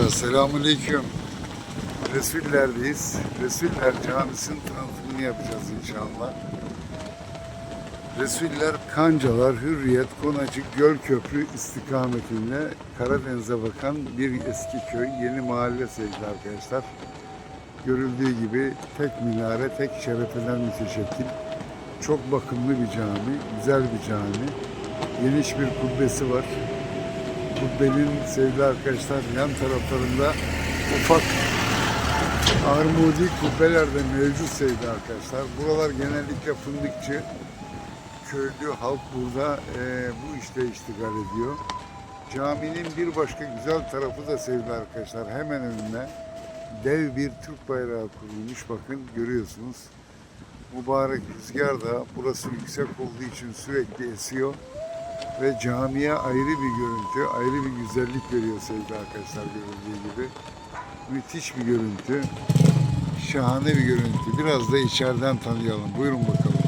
arkadaşlar. Selamünaleyküm. Resuller'deyiz. Resuller Camisi'nin tanıtımını yapacağız inşallah. Resuller Kancalar, Hürriyet, Konacık, Gölköprü istikametinde Karadeniz'e bakan bir eski köy, yeni mahalle sevgili arkadaşlar. Görüldüğü gibi tek minare, tek şerefeden müteşekkil. Çok bakımlı bir cami, güzel bir cami. Geniş bir kubbesi var. Kubbenin sevgili arkadaşlar yan taraflarında ufak armudi kubbeler de mevcut sevgili arkadaşlar. Buralar genellikle fındıkçı. Köylü halk burada eee, bu işte iştigal ediyor. Caminin bir başka güzel tarafı da sevgili arkadaşlar hemen önüne dev bir Türk bayrağı kurulmuş. Bakın görüyorsunuz. Mübarek rüzgar da burası yüksek olduğu için sürekli esiyor ve camiye ayrı bir görüntü, ayrı bir güzellik veriyor sevgili arkadaşlar görüldüğü gibi. Müthiş bir görüntü, şahane bir görüntü. Biraz da içeriden tanıyalım. Buyurun bakalım.